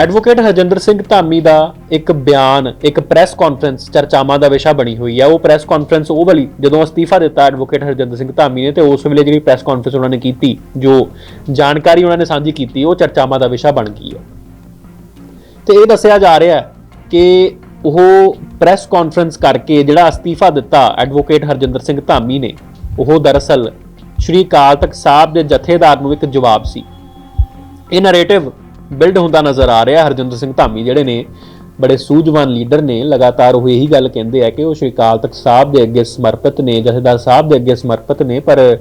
Advocate Harjinder Singh Dhami ਦਾ ਇੱਕ ਬਿਆਨ, ਇੱਕ ਪ੍ਰੈਸ ਕਾਨਫਰੰਸ ਚਰਚਾਵਾਂ ਦਾ ਵਿਸ਼ਾ ਬਣੀ ਹੋਈ ਹੈ ਉਹ ਪ੍ਰੈਸ ਕਾਨਫਰੰਸ ਉਹ ਵਾਲੀ, ਜਦੋਂ ਅਸਤੀਫਾ ਦਿੱਤਾ ਐਡਵੋਕੇਟ ਹਰਜਿੰਦਰ ਸਿੰਘ ਧਾਮੀ ਨੇ, ਤੇ ਉਸ ਵੇਲੇ ਜਿਹੜੀ ਪ੍ਰੈਸ ਕਾਨਫਰੰਸ ਉਹਨਾਂ ਨੇ ਕੀਤੀ, ਜੋ ਜਾਣਕਾਰੀ ਉਹਨਾਂ ਨੇ ਸਾਂਝੀ ਕੀਤੀ, ਉਹ ਚਰਚਾਵਾਂ ਦਾ ਵਿਸ਼ਾ ਬਣ ਗਈ ਹੈ ਤੇ ਇਹ ਦੱਸਿਆ ਜਾ ਰਿਹਾ ਹੈ ਕਿ ਉਹ ਪ੍ਰੈਸ ਕਾਨਫਰੰਸ ਕਰਕੇ ਜਿਹੜਾ ਅਸਤੀਫਾ ਦਿੱਤਾ ਐਡਵੋਕੇਟ ਹਰਜਿੰਦਰ ਸਿੰਘ ਧਾਮੀ ਨੇ, ਉਹ ਦਰਅਸਲ ਸ਼੍ਰੀ ਅਕਾਲ ਤਖਤ ਸਾਹਿਬ ਦੇ ਜਥੇਦਾਰ ਨੂੰ ਇੱਕ ਜਵਾਬ ਸੀ। ਇਹ ਨੈਰੇਟਿਵ ਬਿਲਡ ਹੁੰਦਾ ਨਜ਼ਰ ਆ ਰਿਹਾ। ਹਰਜਿੰਦਰ ਸਿੰਘ ਧਾਮੀ ਜਿਹੜੇ ਨੇ, ਬੜੇ ਸੂਝਵਾਨ ਲੀਡਰ ਨੇ, ਲਗਾਤਾਰ ਉਹ ਇਹੀ ਗੱਲ ਕਹਿੰਦੇ ਆ ਕਿ ਉਹ ਸ਼੍ਰੀ ਅਕਾਲ ਤਖਤ ਸਾਹਿਬ ਦੇ ਅੱਗੇ ਸਮਰਪਿਤ ਨੇ, ਜਥੇਦਾਰ ਸਾਹਿਬ ਦੇ ਅੱਗੇ ਸਮਰਪਿਤ ਨੇ, ਪਰ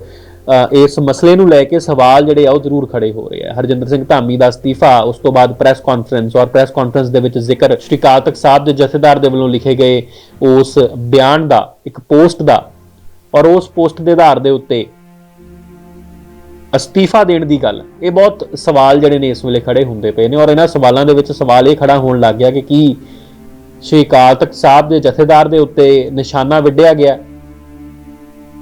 ਇਸ ਮਸਲੇ ਨੂੰ ਲੈ ਕੇ ਸਵਾਲ ਜਿਹੜੇ ਆ ਉਹ ਜ਼ਰੂਰ ਖੜੇ ਹੋ ਰਹੇ ਆ। ਹਰਜਿੰਦਰ ਸਿੰਘ ਧਾਮੀ ਦਾ ਅਸਤੀਫਾ ਉਸ ਤੋਂ ਬਾਅਦ ਪ੍ਰੈਸ ਕਾਨਫਰੰਸ ਔਰ ਪ੍ਰੈਸ ਕਾਨਫਰੰਸ ਦੇ ਵਿੱਚ ਜ਼ਿਕਰ ਸ਼੍ਰੀ ਅਕਾਲ ਤਖਤ ਸਾਹਿਬ ਦੇ ਜਥੇਦਾਰ ਦੇ ਵੱਲੋਂ ਲਿਖੇ ਗਏ ਉਸ ਬਿਆਨ ਦਾ, ਇੱਕ ਪੋਸਟ ਦਾ, ਔਰ ਉਸ ਪੋਸਟ ਦੇ ਆਧਾਰ ਦੇ ਉੱਤੇ ਅਸਤੀਫਾ ਦੇਣ ਦੀ ਗੱਲ। ਇਹ ਬਹੁਤ ਸਵਾਲ ਜਿਹੜੇ ਨੇ ਇਸ ਵੇਲੇ ਖੜੇ ਹੁੰਦੇ ਪਏ ਨੇ ਔਰ ਇਹਨਾਂ ਸਵਾਲਾਂ ਦੇ ਵਿੱਚ ਸਵਾਲ ਇਹ ਖੜਾ ਹੋਣ ਲੱਗ ਗਿਆ ਕਿ ਕੀ ਸ਼੍ਰੀ ਅਕਾਲ ਤਖਤ ਸਾਹਿਬ ਦੇ ਜਥੇਦਾਰ ਦੇ ਉੱਤੇ ਨਿਸ਼ਾਨਾ ਵਿੱਢਿਆ ਗਿਆ।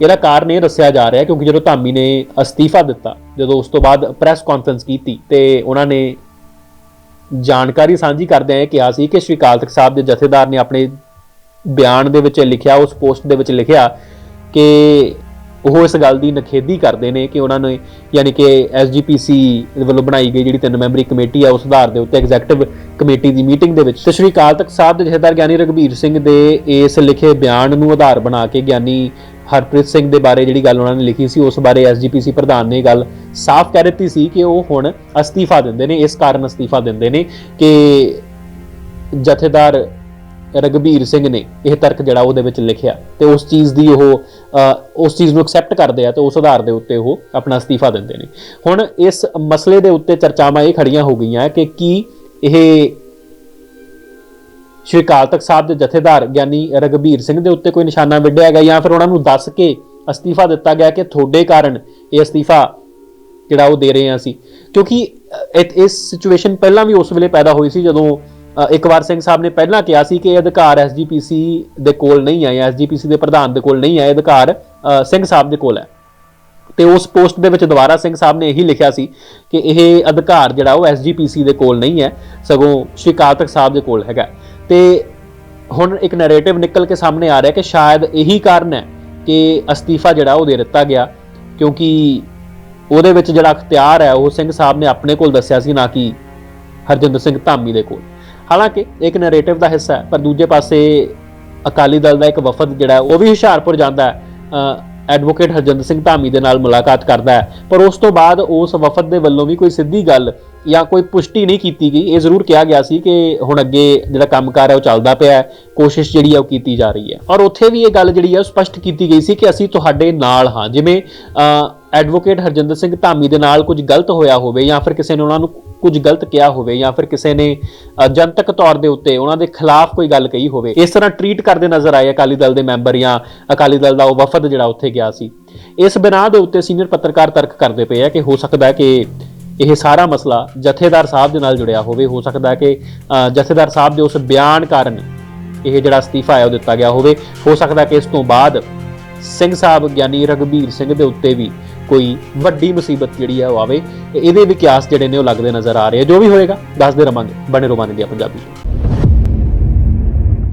ਇਹਦਾ ਕਾਰਨ ਇਹ ਦੱਸਿਆ ਜਾ ਰਿਹਾ ਕਿਉਂਕਿ ਜਦੋਂ ਧਾਮੀ ਨੇ ਅਸਤੀਫਾ ਦਿੱਤਾ, ਜਦੋਂ ਉਸ ਤੋਂ ਬਾਅਦ ਪ੍ਰੈਸ ਕਾਨਫਰੰਸ ਕੀਤੀ ਤੇ ਉਹਨਾਂ ਨੇ ਜਾਣਕਾਰੀ ਸਾਂਝੀ ਕਰਦਿਆਂ ਇਹ ਕਿਹਾ ਸੀ ਕਿ ਸ਼੍ਰੀ ਅਕਾਲ ਤਖਤ ਸਾਹਿਬ ਦੇ ਜਥੇਦਾਰ ਨੇ ਆਪਣੇ ਬਿਆਨ ਦੇ ਵਿੱਚ ਲਿਖਿਆ, ਉਸ ਪੋਸਟ ਦੇ ਵਿੱਚ ਲਿਖਿਆ ਕਿ ਉਹ ਇਸ ਗੱਲ ਦੀ ਨਖੇਦੀ ਕਰਦੇ ਨੇ ਕਿ ਉਹਨਾਂ ਨੇ ਯਾਨੀ ਕਿ ਐਸਜੀਪੀਸੀ ਵੱਲੋਂ ਬਣਾਈ ਗਈ ਜਿਹੜੀ ਤਿੰਨ ਮੈਂਬਰੀ ਕਮੇਟੀ ਆ, ਉਸ ਆਧਾਰ ਦੇ ਉੱਤੇ ਐਗਜ਼ੈਕਟਿਵ ਕਮੇਟੀ ਦੀ ਮੀਟਿੰਗ ਦੇ ਵਿੱਚ। ਤੇ ਸ਼੍ਰੀ ਅਕਾਲ ਤਖਤ ਸਾਹਿਬ ਦੇ ਜਥੇਦਾਰ ਗਿਆਨੀ ਰਗਵੀਰ ਸਿੰਘ ਦੇ ਇਸ ਲਿਖੇ ਬਿਆਨ ਨੂੰ ਆਧਾਰ ਬਣਾ ਕੇ ਗਿਆਨੀ ਹਰਪ੍ਰੀਤ ਸਿੰਘ ਦੇ ਬਾਰੇ ਜਿਹੜੀ ਗੱਲ ਉਹਨਾਂ ਨੇ ਲਿਖੀ ਸੀ, ਉਸ ਬਾਰੇ ਐਸਜੀਪੀਸੀ ਪ੍ਰਧਾਨ ਨੇ ਗੱਲ ਸਾਫ਼ ਕਹਿ ਦਿੱਤੀ ਸੀ ਕਿ ਉਹ ਹੁਣ ਅਸਤੀਫਾ ਦਿੰਦੇ ਨੇ, ਇਸ ਕਾਰਨ ਅਸਤੀਫਾ ਦਿੰਦੇ ਨੇ ਕਿ ਜਥੇਦਾਰ ਰਗਬੀਰ ਸਿੰਘ ਨੇ ਇਹ ਤਰਕ ਜਿਹੜਾ ਉਹਦੇ ਵਿੱਚ ਲਿਖਿਆ ਤੇ ਉਸ ਚੀਜ਼ ਦੀ ਉਹ ਅ, ਉਸ ਚੀਜ਼ ਨੂੰ ਐਕਸੈਪਟ ਕਰਦੇ ਆ ਤੇ ਉਸ ਆਧਾਰ ਦੇ ਉੱਤੇ ਉਹ ਆਪਣਾ ਅਸਤੀਫਾ ਦਿੰਦੇ ਨੇ। ਹੁਣ ਇਸ ਮਸਲੇ ਦੇ ਉੱਤੇ ਚਰਚਾਵਾਂ ਇਹ ਖੜੀਆਂ ਹੋ ਗਈਆਂ ਕਿ ਕੀ ਇਹ ਸ਼੍ਰੀ ਅਕਾਲ ਤਖਤ ਸਾਹਿਬ ਦੇ ਜਥੇਦਾਰ ਗਿਆਨੀ ਰਗਬੀਰ ਸਿੰਘ ਦੇ ਉੱਤੇ ਕੋਈ ਨਿਸ਼ਾਨਾ ਵਿੱਢਿਆ ਗਿਆ ਜਾਂ ਫਿਰ ਉਹਨਾਂ ਨੂੰ ਦੱਸ ਕੇ ਅਸਤੀਫਾ ਦਿੱਤਾ ਗਿਆ ਕਿ ਤੁਹਾਡੇ ਕਾਰਨ ਇਹ ਅਸਤੀਫਾ ਜਿਹੜਾ ਉਹ ਦੇ ਰਹੇ ਹਾਂ ਅਸੀਂ। ਕਿਉਂਕਿ ਇਸ ਸਿਚੁਏਸ਼ਨ ਪਹਿਲਾਂ ਵੀ ਉਸ ਵੇਲੇ ਪੈਦਾ ਹੋਈ ਸੀ ਜਦੋਂ ਅ, ਇੱਕ ਵਾਰ ਸਿੰਘ ਸਾਹਿਬ ਨੇ ਪਹਿਲਾਂ ਕਿਹਾ ਸੀ ਕਿ ਇਹ ਅਧਿਕਾਰ ਐਸਜੀਪੀਸੀ ਦੇ ਕੋਲ ਨਹੀਂ ਹੈ ਜਾਂ ਐਸਜੀਪੀਸੀ ਦੇ ਪ੍ਰਧਾਨ ਦੇ ਕੋਲ ਨਹੀਂ ਹੈ ਇਹ ਅਧਿਕਾਰ ਸਿੰਘ ਸਾਹਿਬ ਦੇ ਕੋਲ ਹੈ। ਤੇ ਉਸ ਪੋਸਟ ਦੇ ਵਿੱਚ ਦੁਬਾਰਾ ਸਿੰਘ ਸਾਹਿਬ ਨੇ ਇਹੀ ਲਿਖਿਆ ਸੀ ਕਿ ਇਹ ਅਧਿਕਾਰ ਜਿਹੜਾ ਉਹ ਐਸਜੀਪੀਸੀ ਦੇ ਕੋਲ ਨਹੀਂ ਹੈ ਸਗੋਂ ਸ਼੍ਰੀ ਅਕਾਲ ਤਖਤ ਸਾਹਿਬ ਦੇ ਕੋਲ ਹੈਗਾ ਤੇ ਹੁਣ ਇੱਕ ਨੈਰੇਟਿਵ ਨਿਕਲ ਕੇ ਸਾਹਮਣੇ ਆ ਰਿਹਾ ਕਿ ਸ਼ਾਇਦ ਇਹੀ ਕਾਰਨ ਹੈ ਕਿ ਅਸਤੀਫਾ ਜਿਹੜਾ ਉਹ ਦੇ ਦਿੱਤਾ ਗਿਆ ਕਿਉਂਕਿ ਉਹਦੇ ਵਿੱਚ ਜਿਹੜਾ ਅਖਤਿਆਰ ਹੈ ਉਹ ਸਿੰਘ ਸਾਹਿਬ ਨੇ ਆਪਣੇ ਕੋਲ ਦੱਸਿਆ ਸੀ ਨਾ ਕਿ ਹਰਜਿੰਦਰ ਸਿੰਘ ਧਾਮੀ ਦੇ ਕੋਲ। ਹਾਲਾਂਕਿ ਇੱਕ ਨੈਰੇਟਿਵ ਦਾ ਹਿੱਸਾ ਹੈ, ਪਰ ਦੂਜੇ ਪਾਸੇ ਅਕਾਲੀ ਦਲ ਦਾ ਇੱਕ ਵਫਦ ਜਿਹੜਾ ਉਹ ਵੀ ਹੁਸ਼ਿਆਰਪੁਰ ਜਾਂਦਾ ਹੈ। ਐਡਵੋਕੇਟ ਹਰਜਿੰਦਰ ਸਿੰਘ ਧਾਮੀ ਦੇ ਨਾਲ ਮੁਲਾਕਾਤ ਕਰਦਾ ਹੈ। ਪਰ ਉਸ ਤੋਂ ਬਾਅਦ ਉਸ ਵਫਦ ਦੇ ਵੱਲੋਂ ਵੀ ਕੋਈ ਸਿੱਧੀ ਗੱਲ ਜਾਂ ਕੋਈ ਪੁਸ਼ਟੀ ਨਹੀਂ ਕੀਤੀ ਗਈ। ਇਹ ਜ਼ਰੂਰ ਕਿਹਾ ਗਿਆ ਸੀ ਕਿ ਹੁਣ ਅੱਗੇ ਜਿਹੜਾ ਕੰਮਕਾਰ ਹੈ, ਉਹ ਚੱਲਦਾ ਪਿਆ ਹੈ। ਕੋਸ਼ਿਸ਼ ਜਿਹੜੀ ਹੈ, ਉਹ ਕੀਤੀ ਜਾ ਰਹੀ ਹੈ। ਔਰ ਉੱਥੇ ਵੀ ਇਹ ਗੱਲ ਜਿਹੜੀ ਹੈ, ਉਹ ਸਪਸ਼ਟ ਕੀਤੀ ਗਈ ਸੀ ਕਿ ਅਸੀਂ ਤੁਹਾਡੇ ਨਾਲ ਹਾਂ। ਜਿਵੇਂ ਐਡਵੋਕੇਟ ਹਰਜਿੰਦਰ ਸਿੰਘ ਧਾਮੀ ਦੇ ਨਾਲ ਕੁਝ ਗਲਤ ਹੋਇਆ ਹੋਵੇ ਜਾਂ ਫਿਰ ਕਿਸੇ ਨੇ ਉਹਨਾਂ ਨੂੰ ਕੁਝ ਗਲਤ ਕਿਹਾ ਹੋਵੇ ਜਾਂ ਫਿਰ ਕਿਸੇ ਨੇ ਜਨਤਕ ਤੌਰ ਦੇ ਉੱਤੇ ਉਹਨਾਂ ਦੇ ਖਿਲਾਫ ਕੋਈ ਗੱਲ ਕਹੀ ਹੋਵੇ, ਇਸ ਤਰ੍ਹਾਂ ਟਰੀਟ ਕਰਦੇ ਨਜ਼ਰ ਆਏ ਅਕਾਲੀ ਦਲ ਦੇ ਮੈਂਬਰ ਜਾਂ ਅਕਾਲੀ ਦਲ ਦਾ ਉਹ ਵਫਦ ਜਿਹੜਾ ਉੱਥੇ ਗਿਆ ਸੀ। ਇਸ ਬਿਨਾਹ ਦੇ ਉੱਤੇ ਸੀਨੀਅਰ ਪੱਤਰਕਾਰ ਤਰਕ ਕਰਦੇ ਪਏ ਆ ਕਿ ਹੋ ਸਕਦਾ ਕਿ ਇਹ ਸਾਰਾ ਮਸਲਾ ਜਥੇਦਾਰ ਸਾਹਿਬ ਦੇ ਨਾਲ ਜੁੜਿਆ ਹੋਵੇ, ਹੋ ਸਕਦਾ ਕਿ ਜਥੇਦਾਰ ਸਾਹਿਬ ਦੇ ਉਸ ਬਿਆਨ ਕਾਰਨ ਇਹ ਜਿਹੜਾ ਅਸਤੀਫਾ ਹੈ ਉਹ ਦਿੱਤਾ ਗਿਆ ਹੋਵੇ। ਹੋ ਸਕਦਾ ਕਿ ਇਸ ਤੋਂ ਬਾਅਦ ਸਿੰਘ ਸਾਹਿਬ, ਗਿਆਨੀ ਰਗਬੀਰ ਸਿੰਘ ਦੇ ਉੱਤੇ ਵੀ ਕੋਈ ਵੱਡੀ ਮੁਸੀਬਤ ਜਿਹੜੀ ਹੈ ਉਹ ਆਵੇ। ਇਹਦੇ ਵੀ ਕਿਆਸ ਜਿਹੜੇ ਨੇ ਉਹ ਲੱਗਦੇ ਨਜ਼ਰ ਆ ਰਹੇ ਆ, ਜੋ ਵੀ ਹੋਏਗਾ, ਦੱਸਦੇ ਰਵਾਂਗੇ, ਬਣੇ ਰੋਮਾਨੇ ਦੀ ਪੰਜਾਬੀ